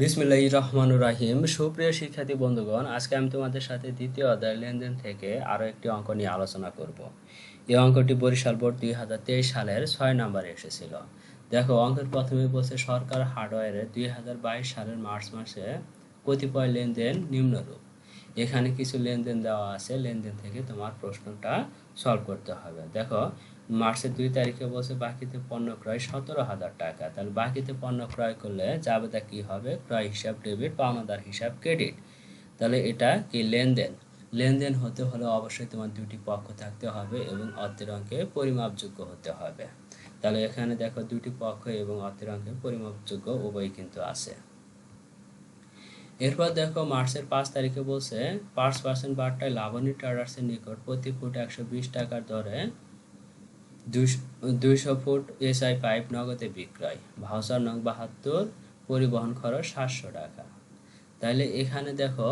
বিসমিল্লাহ রহমানুর রাহিম সুপ্রিয় শিক্ষার্থী বন্ধুগণ, আজকে আমি তোমাদের সাথে দ্বিতীয় অধ্যায় লেনদেন থেকে আরও একটি অঙ্ক নিয়ে আলোচনা করব। এই অঙ্কটি বরিশাল বোর্ড দুই হাজার তেইশ সালের ছয় নম্বরে এসেছিল। দেখো, অঙ্কের প্রথমে বলছে, সরকার হার্ডওয়্যারে দুই হাজার বাইশ সালের মার্চ মাসে কতিপয় লেনদেন নিম্নরূপ। এখানে কিছু লেনদেন দেওয়া আছে, লেনদেন থেকে তোমার প্রশ্নটা সলভ করতে হবে। দেখো, মার্চের দুই তারিখে বলছে বাকিতে পণ্য ক্রয় সতেরো হাজার টাকা। তাহলে বাকিতে পণ্য ক্রয় করলে যাবেটা কি হবে? ক্রয় হিসাব ডেবিট পাওনাদার হিসাব ক্রেডিট তাহলে এটা কি লেনদেন? লেনদেন হতে হলে অবশ্যই তোমার দুটি পক্ষ থাকতে হবে এবং অর্থের অঙ্কে পরিমাপযোগ্য হতে হবে। তাহলে এখানে দেখো দুটি পক্ষ এবং অর্থের অঙ্কে পরিমাপযোগ্য উভয় কিন্তু আছে। এরপর দেখো মার্চের পাঁচ তারিখে বলছে পাঁচ পার্সেন্ট বারটায় লাবণী ট্রেডার্সের নিকট প্রতি ফুট একশো বিশ টাকার দরে দুইশো ফুট এসআই পাইপ নগদে বিক্রয়। ভাউচার নং বাহাত্তর, পরিবহন খরচ সাতশো টাকা। তাহলে এখানে দেখো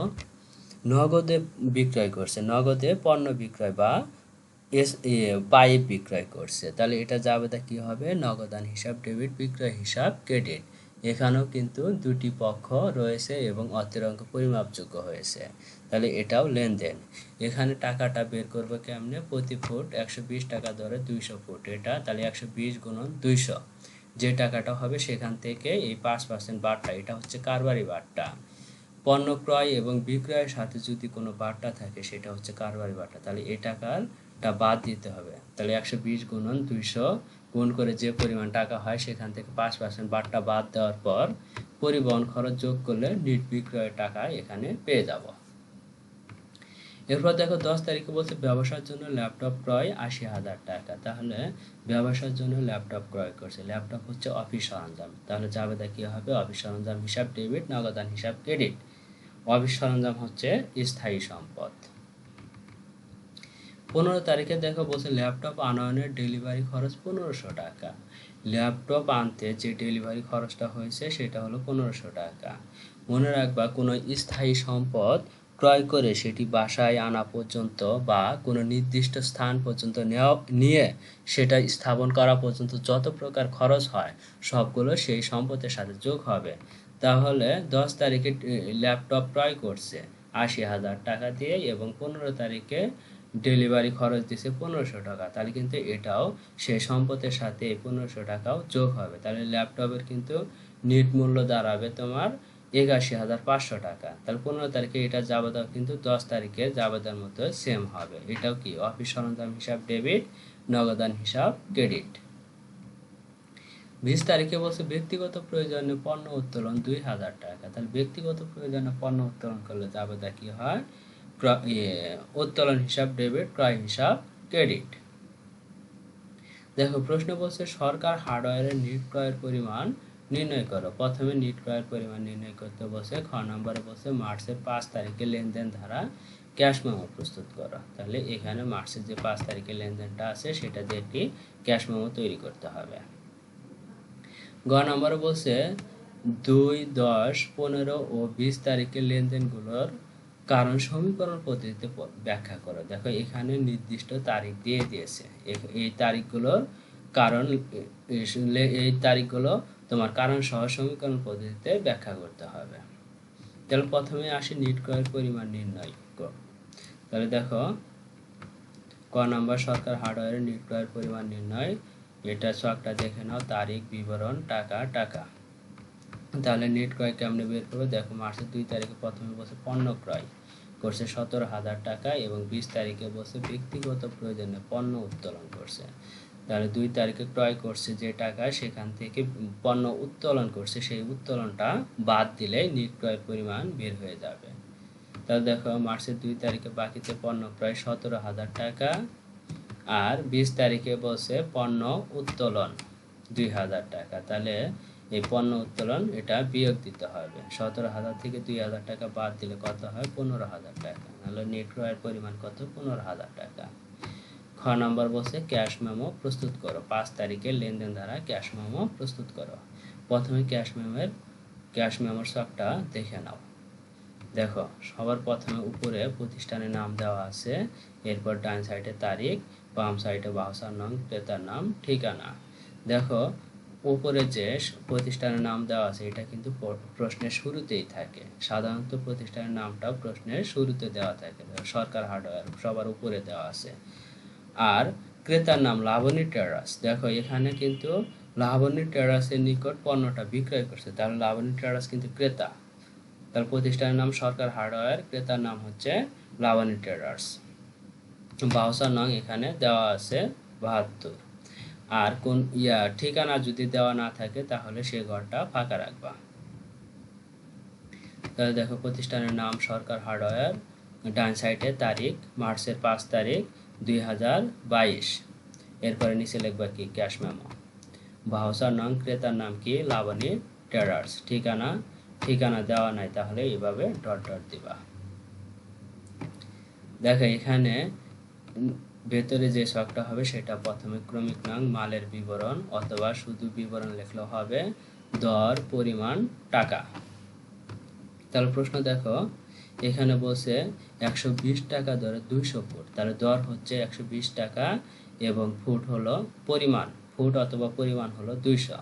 নগদে বিক্রয় করছে, নগদে পণ্য বিক্রয় বা এস পাইপ বিক্রয় করছে। তাহলে এটা যাবে তা কী হবে? নগদান হিসাব, ডেবিট বিক্রয় হিসাব, ক্রেডিট। এখানেও কিন্তু দুটি পক্ষ রয়েছে এবং অর্থের অঙ্ক পরিমাপযোগ্য হয়েছে। তাহলে এটাও লেনদেন। এখানে টাকাটা বের করব কেমনে? প্রতি ফুট একশো বিশ টাকা ধরে দুইশো ফুট। এটা তাহলে একশো বিশ গুণন দুইশো। যে টাকাটা হবে সেখান থেকে এই পাঁচ পার্সেন্ট বারটা এটা হচ্ছে কারবারি বারটা পণ্য ক্রয় এবং বিক্রয়ের সাথে যদি কোনো বারটা থাকে, সেটা হচ্ছে কারবারি বারটা তাহলে এই টাকাটা বাদ দিতে হবে। তাহলে একশো বিশ গুণন দুইশো গুণ করে যে পরিমাণ টাকা হয় সেখান থেকে পাঁচ পার্সেন্ট বারটা বাদ দেওয়ার পর পরিবহন খরচ যোগ করলে নিট বিক্রয়ের টাকা এখানে পেয়ে যাব। এরপর দেখো দশ তারিখে বলছে ব্যবসার জন্য ল্যাপটপ ক্রয় আশি হাজার টাকা। তাহলে ব্যবসার জন্য ল্যাপটপ ক্রয় করছে। ল্যাপটপ হচ্ছে অফিস সরঞ্জাম। তাহলে যাবে কি হবে? অফিস সরঞ্জাম হিসাব, ডেবিট, নগদান হিসাব, ক্রেডিট। অফিস সরঞ্জাম হচ্ছে স্থায়ী সম্পদ। পনেরো তারিখে দেখো বলছে ল্যাপটপ আনয়নের ডেলিভারি খরচ পনেরোশো টাকা। ল্যাপটপ আনতে যে ডেলিভারি খরচটা হয়েছে সেটা হলো পনেরোশো টাকা। মনে রাখবা কোনো স্থায়ী সম্পদ ক্রয় করে সেটি বাসায় আনা পর্যন্ত বা কোনো নির্দিষ্ট স্থান পর্যন্ত নেওয়া, নিয়ে সেটা স্থাপন করা পর্যন্ত যত প্রকার খরচ হয় সবগুলো সেই সম্পদের সাথে যোগ হবে। তাহলে দশ তারিখে ল্যাপটপ ক্রয় করছে আশি হাজার টাকা দিয়ে এবং পনেরো তারিখে ডেলিভারি খরচ দিছে পনেরোশো টাকা, তাহলে কিন্তু এটাও সেই সম্পদের সাথে এই পনেরোশো টাকাও যোগ হবে। তাহলে ল্যাপটপের কিন্তু নিট মূল্য দাঁড়াবে তোমার একাশি হাজার পাঁচশো টাকা। তাহলে পনেরো তারিখে এটা যাবাদাও কিন্তু দশ তারিখে যাবাদার মতো সেম হবে। এটাও কি? অফিস সরঞ্জাম হিসাব ডেবিট নগদান হিসাব ক্রেডিট বিশ তারিখে বলছে ব্যক্তিগত প্রয়োজনে পণ্য উত্তোলন দুই হাজার টাকা। তাহলে ব্যক্তিগত প্রয়োজনে পণ্য উত্তোলন করলে যাবাদা কি হয়? উত্তোলন হিসাব, ডেবিট, ক্রয় হিসাব, ক্রেডিট। দেখো, প্রশ্ন বলছে, সরকার হার্ডওয়্যারের নিট ক্রয়ের পরিমাণ নির্ণয় করো। প্রথমে নিট ক্রয়ের পরিমাণ নির্ণয় করতে বসে খ নম্বরে বসে মার্চের পাঁচ তারিখে লেনদেন ধারা ক্যাশ মেমো প্রস্তুত করো। তাহলে এখানে মার্চের যে পাঁচ তারিখে লেনদেনটা আছে, সেটা দিয়ে একটি ক্যাশ মেমো তৈরি করতে হবে। গ নম্বরে বলছে, দুই, দশ, পনেরো ও বিশ তারিখের লেনদেনগুলোর কারণ সমীকরণ পদ্ধতিতে ব্যাখ্যা করো। দেখো, এখানে নির্দিষ্ট তারিখ দিয়ে দিয়েছে। এই তারিখগুলোর কারণ এই তারিখগুলো তোমার কারণ সহ সমীকরণ পদ্ধতিতে ব্যাখ্যা করতে হবে। তাহলে প্রথমে আসি নিট ক্রয়ের পরিমাণ নির্ণয় তাহলে দেখো, ক নম্বর, সরকার হার্ডওয়্যারের নিট ক্রয়ের পরিমাণ নির্ণয়। এটা ছকটা দেখে নাও, তারিখ, বিবরণ, টাকা টাকা। তাহলে নেট ক্রয় কেমনে বের করব? দেখো মার্চের দুই তারিখে প্রথমে বসে পণ্য ক্রয়। করছে সতেরো হাজার টাকা এবং বিশ তারিখে বসে ব্যক্তিগত প্রয়োজনে পণ্য উত্তোলন করছে। তাহলে দুই তারিখে ক্রয় করছে যে টাকা, সেখান থেকে পণ্য উত্তোলন করছে, সেই উত্তোলনটা বাদ দিলে নিট ক্রয়ের পরিমাণ বের হয়ে যাবে। তাহলে দেখো মার্চের দুই তারিখে বাকিতে পণ্য ক্রয় সতেরো হাজার টাকা আর বিশ তারিখে বসে পণ্য উত্তোলন দুই হাজার টাকা। তাহলে এই পণ্য উত্তোলন, এটা বিয়োগ দিতে হবে। সতেরো হাজার থেকে দুই হাজার টাকা বাদ দিলে কত হয়? পনেরো হাজার টাকা। নাহলে নেট ক্রয়ের পরিমাণ কত? পনেরো হাজার টাকা। খ নম্বর বসে ক্যাশ মেমো প্রস্তুত করো। পাঁচ তারিখের লেনদেন দ্বারা ক্যাশ মেমো প্রস্তুত করো। প্রথমে ক্যাশ মেমোর ক্যাশ মেমোর সবটা দেখে নাও। দেখো, সবার প্রথমে উপরে প্রতিষ্ঠানের নাম দেওয়া আছে। এরপর ডান সাইডে তারিখ, বাম সাইডে বাউসার নাম, ক্রেতার নাম, ঠিকানা। দেখো উপরে যে প্রতিষ্ঠানের নাম দেওয়া আছে, এটা কিন্তু প্রশ্নের শুরুতেই থাকে। সাধারণত প্রতিষ্ঠানের নামটা প্রশ্নের শুরুতে দেওয়া থাকে। সরকার হার্ডওয়্যার সবার উপরে দেওয়া আছে। আর ক্রেতার নাম লাবণী টেরাস দেখো, এখানে কিন্তু লাবণী টেরাসের নিকট পণ্যটা বিক্রয় করছে। তাহলে লাবণী টেরাস কিন্তু ক্রেতা। তার প্রতিষ্ঠানের নাম সরকার হার্ডওয়্যার ক্রেতার নাম হচ্ছে লাবণী ট্রেডার্স বাউসার নং এখানে দেওয়া আছে বাহাত্তর। আর কোন ইয়া, ঠিকানা যদি দেওয়া না থাকে, তাহলে সে ঘরটা ফাঁকা রাখবা। তাহলে দেখো, প্রতিষ্ঠানের নাম সরকার হার্ডওয়্যার, ডান সাইডে তারিখ, মার্চের পাঁচ তারিখ, দুই হাজার বাইশ। এরপরে নিচে লিখবা কি? Cash memo. বাউসার নাম ক্রেতার নাম কি? লাবণী ট্রেডার্স। ঠিকানা ঠিকানা দেওয়া নাই, তাহলে এইভাবে ডট ডট দিবা। দেখো, এখানে ভেতরে যে শখটা হবে সেটা প্রথমে ক্রমিক নাম মালের বিবরণ অথবা শুধু বিবরণ লিখলেও হবে দর, পরিমাণ, টাকা। তাহলে প্রশ্ন দেখো, এখানে বলছে একশো বিশ টাকা দরে দুইশো ফুট। তাহলে দর হচ্ছে একশো বিশ টাকা এবং ফুট হলো পরিমাণ। ফুট অথবা পরিমাণ হলো দুইশো।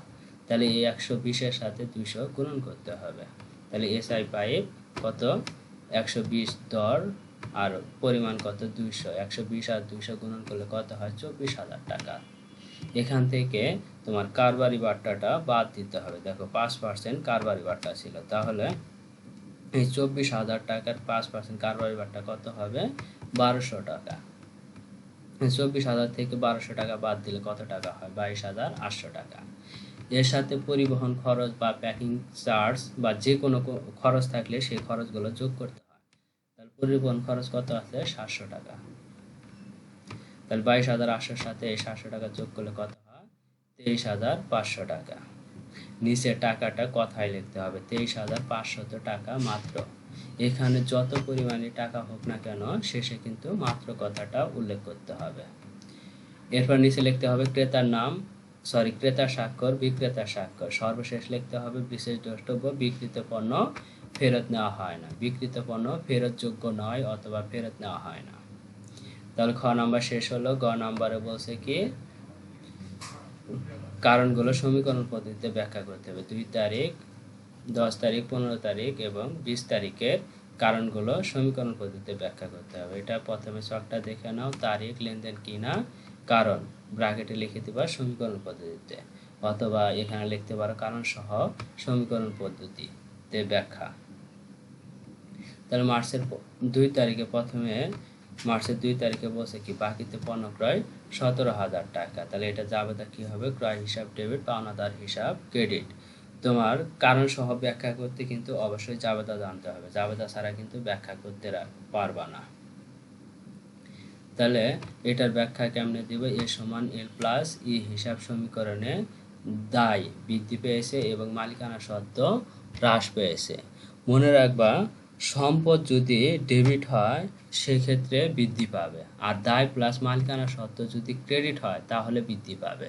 তাহলে এই একশো বিশের সাথে দুইশো গুণন করতে হবে। তাহলে এসআই পাইপ কত? একশো বিশ দর আর পরিমাণ কত? দুইশো। একশো বিশ আর দুইশো গুণন করলে কত হয়? চব্বিশ হাজার টাকা। এখান থেকে তোমার কারবারি বাট্টাটা বাদ দিতে হবে। দেখো, পাঁচ পার্সেন্ট কারবারি বাট্টা ছিল। তাহলে এই চব্বিশ হাজার টাকার পাঁচ পার্সেন্ট কারবারি বাট্টা কত হবে? বারোশো টাকা। চব্বিশ হাজার থেকে বারোশো টাকা বাদ দিলে কত টাকা হয়? বাইশ হাজার আটশো টাকা। এর সাথে পরিবহন খরচ বা প্যাকিং চার্জ বা যে কোনো খরচ থাকলে সেই খরচগুলো যোগ করতে পরিবহন খরচ কত আছে? সাতশো টাকা। তাহলে বাইশ হাজার আটশোর সাথে এই সাতশো টাকা যোগ করলে কত হয়? তেইশ হাজার পাঁচশো টাকা। নিচে টাকাটা কথায় লিখতে হবে, তেইশ হাজার পাঁচশত টাকা মাত্র। এখানে যত পরিমাণে টাকা হোক না কেন, শেষে কিন্তু মাত্র কথাটা উল্লেখ করতে হবে। এরপর নিচে লিখতে হবে ক্রেতার নাম সরি ক্রেতার স্বাক্ষর, বিক্রেতার স্বাক্ষর। সর্বশেষ লিখতে হবে বিশেষ দ্রষ্টব্য, বিক্রিত পণ্য ফেরত নেওয়া হয় না। বিক্রিত পণ্য ফেরতযোগ্য নয় অথবা ফেরত নেওয়া হয় না। তাহলে খ নাম্বার শেষ হলো। গ নাম্বারে বলছে কি, কারণগুলো সমীকরণ পদ্ধতিতে ব্যাখ্যা করতে হবে। দুই তারিখ, দশ তারিখ, পনেরো তারিখ এবং বিশ তারিখের কারণগুলো সমীকরণ পদ্ধতিতে ব্যাখ্যা করতে হবে। এটা প্রথমে চকটা দেখে নাও, তারিখ, লেনদেন কিনা কারণ, ব্র্যাকেটে লিখে দিবা সমীকরণ পদ্ধতিতে। অথবা এখানে লিখতে পারো কারণ সহ সমীকরণ পদ্ধতিতে ব্যাখ্যা। তাহলে মার্চের দুই তারিখে প্রথমে মার্চের দুই তারিখে বসে কি, বাকিতে পণ্য ক্রয় সতেরো হাজার টাকা। তাহলে এটা যাবেদা কি হবে? ক্রয় হিসাব ডেবিট পাওনাদার হিসাব ক্রেডিট তোমার কারণ সহ ব্যাখ্যা করতে কিন্তু অবশ্যই জাবেদা জানতে হবে। জাবেদা ছাড়া কিন্তু ব্যাখ্যা করতে পারবা না। তাহলে এটার ব্যাখ্যা কেমনে দিব? এ সমান এল প্লাস ই হিসাব সমীকরণে দায় বৃদ্ধি পেয়েছে এবং মালিকানা সত্ত্ব হ্রাস পেয়েছে। মনে রাখবা সম্পদ যদি ডেবিট হয়, সেক্ষেত্রে বৃদ্ধি পাবে। আর দায় প্লাস মালিকানা সত্ত্ব যদি ক্রেডিট হয়, তাহলে বৃদ্ধি পাবে।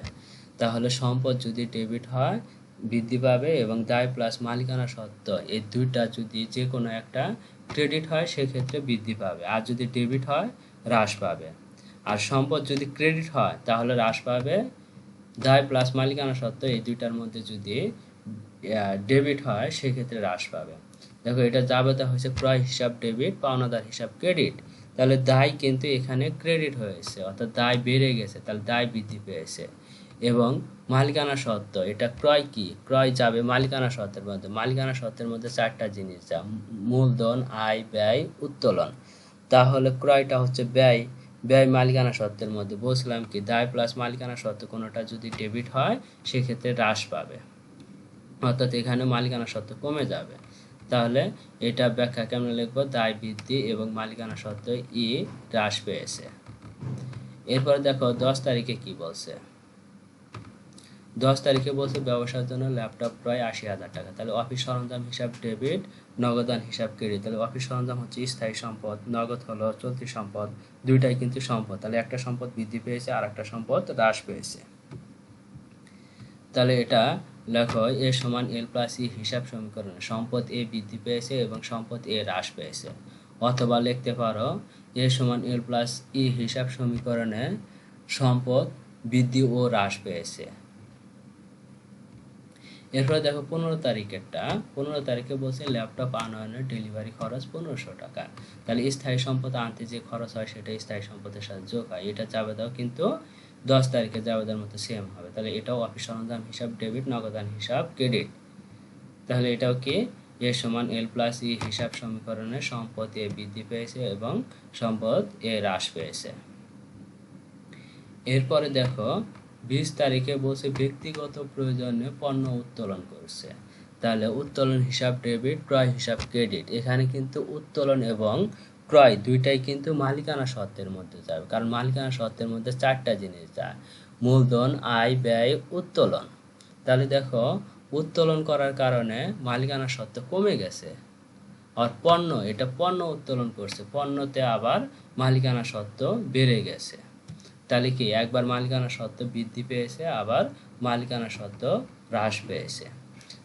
তাহলে সম্পদ যদি ডেবিট হয়, বৃদ্ধি পাবে এবং দায় প্লাস মালিকানা সত্ত্ব এই দুইটা যদি যে কোনো একটা ক্রেডিট হয়, সেক্ষেত্রে বৃদ্ধি পাবে। আর যদি ডেবিট হয়, হ্রাস পাবে। আর সম্পদ যদি ক্রেডিট হয়, তাহলে হ্রাস পাবে। দায় প্লাস মালিকানা সত্ত্ব এই দুইটার মধ্যে যদি ডেবিট হয়, সেক্ষেত্রে হ্রাস পাবে। দেখো, এটা জাবেদা হয়েছে ক্রয় হিসাব ডেবিট পাওনাদার হিসাব ক্রেডিট তাহলে দায় কিন্তু এখানে ক্রেডিট হয়েছে, অর্থাৎ দায় বেড়ে গেছে, তাহলে দায় বৃদ্ধি পেয়েছে। এবং মালিকানা সত্ত্ব, এটা ক্রয় কি? ক্রয় যাবে মালিকানা সত্ত্বের মধ্যে। মালিকানা সত্ত্বের মধ্যে চারটা জিনিস, যা মূলধন, আয়, ব্যয়, উত্তোলন। তাহলে ক্রয়টা হচ্ছে ব্যয়। ব্যয় মালিকানা সত্ত্বের মধ্যে। বলছিলাম কি, দায় প্লাস মালিকানা সত্ত্ব কোনোটা যদি ডেবিট হয়, সেক্ষেত্রে হ্রাস পাবে। অর্থাৎ এখানে মালিকানা সত্ত্ব কমে যাবে। তাহলে এটা ব্যাখ্যা কেমন লিখব? দায় বৃদ্ধি এবং মালিকানা সত্ত্ব ই হ্রাস পেয়েছে। এরপর দেখো, দশ তারিখে কি বলছে? দশ তারিখে বলছে ব্যবসার জন্য ল্যাপটপ প্রায় আশি হাজার টাকা। তাহলে অফিস সরঞ্জাম হিসাব ডেবিট নগদান হিসাব ক্রেডিট। তাহলে অফিস সরঞ্জাম হচ্ছে স্থায়ী সম্পদ, নগদ হলো চলতি সম্পদ, দুইটাই কিন্তু সম্পদ। তাহলে একটা সম্পদ বৃদ্ধি পেয়েছে আর একটা সম্পদ হ্রাস পেয়েছে। তাহলে এটা লেখো, এ সমান এল প্লাস ই হিসাব সমীকরণে। সম্পদ এ বৃদ্ধি পেয়েছে এবং সম্পদ এ হ্রাস পেয়েছে। অথবা লিখতে পারো, এ সমান এল প্লাস ই হিসাব সমীকরণে সম্পদ বৃদ্ধি ও হ্রাস পেয়েছে। এরপরে দেখো পনেরো তারিখেরটা। পনেরো তারিখে বলছে ল্যাপটপ আনয়নের ডেলিভারি খরচ পনেরোশো টাকা। তাহলে স্থায়ী সম্পদ আনতে যে খরচ হয় সেটা স্থায়ী সম্পদের সাথে যোগ হয়। এটা চাবেদাও কিন্তু দশ তারিখে চাবেদার মতো সেম হবে। তাহলে এটাও অফিস সরঞ্জাম হিসাব ডেবিট নগদান হিসাব ক্রেডিট তাহলে এটাও কি? এ সমান এল প্লাস ই হিসাব সমীকরণে সম্পদ এ বৃদ্ধি পেয়েছে এবং সম্পদ এ হ্রাস পেয়েছে। এরপরে দেখো, বিশ তারিখে বসে ব্যক্তিগত প্রয়োজনে পণ্য উত্তোলন করছে। তাহলে উত্তোলন হিসাব ডেবিট ক্রয় হিসাব ক্রেডিট এখানে কিন্তু উত্তোলন এবং ক্রয় দুইটাই কিন্তু মালিকানা সত্ত্বের মধ্যে যাবে। কারণ মালিকানা সত্ত্বের মধ্যে চারটা জিনিস যায়। মূলধন, আয়, ব্যয়, উত্তোলন। তাহলে দেখো, উত্তোলন করার কারণে মালিকানা সত্ত্ব কমে গেছে। আর পণ্য, এটা পণ্য উত্তোলন করছে। পণ্যতে আবার মালিকানা সত্ত্ব বেড়ে গেছে। তাহলে কি, একবার মালিকানা সত্ত্ব বৃদ্ধি পেয়েছে, আবার মালিকানা সত্ত্ব হ্রাস পেয়েছে।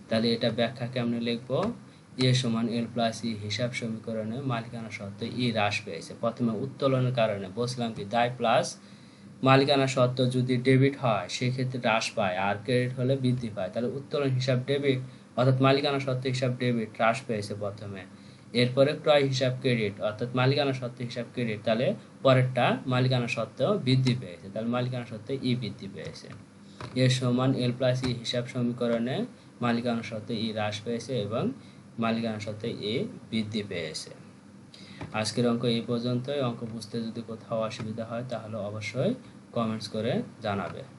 তাহলে এটা ব্যাখ্যা কেমনে লিখব? এ সমান এল প্লাস ই হিসাব সমীকরণে মালিকানা সত্ত্ব ই হ্রাস পেয়েছে। প্রথমে উত্তোলনের কারণে বলছিলাম কি, দায় প্লাস মালিকানা সত্ত্ব যদি ডেবিট হয়, সেক্ষেত্রে হ্রাস পায় আর ক্রেডিট হলে বৃদ্ধি পায়। তাহলে উত্তোলন হিসাব ডেবিট অর্থাৎ মালিকানা সত্ত্ব হিসাব ডেবিট হ্রাস পেয়েছে প্রথমে। এরপরে ক্রয় হিসাব ক্রেডিট অর্থাৎ মালিকানা সত্ত্ব হিসাব ক্রেডিট, তাহলে পরেরটা মালিকানা সত্ত্ব বৃদ্ধি পেয়েছে। তাহলে মালিকানা সত্ত্ব ই বৃদ্ধি পেয়েছে। এর সমান এল প্লাস ই হিসাব সমীকরণে মালিকানা সত্ত্বে ই হ্রাস পেয়েছে এবং মালিকানা সাথে এ বৃদ্ধি পেয়েছে। আজকের অঙ্ক এই পর্যন্তই। অঙ্ক বুঝতে যদি কোথাও অসুবিধা হয়, তাহলে অবশ্যই কমেন্টস করে জানাবে।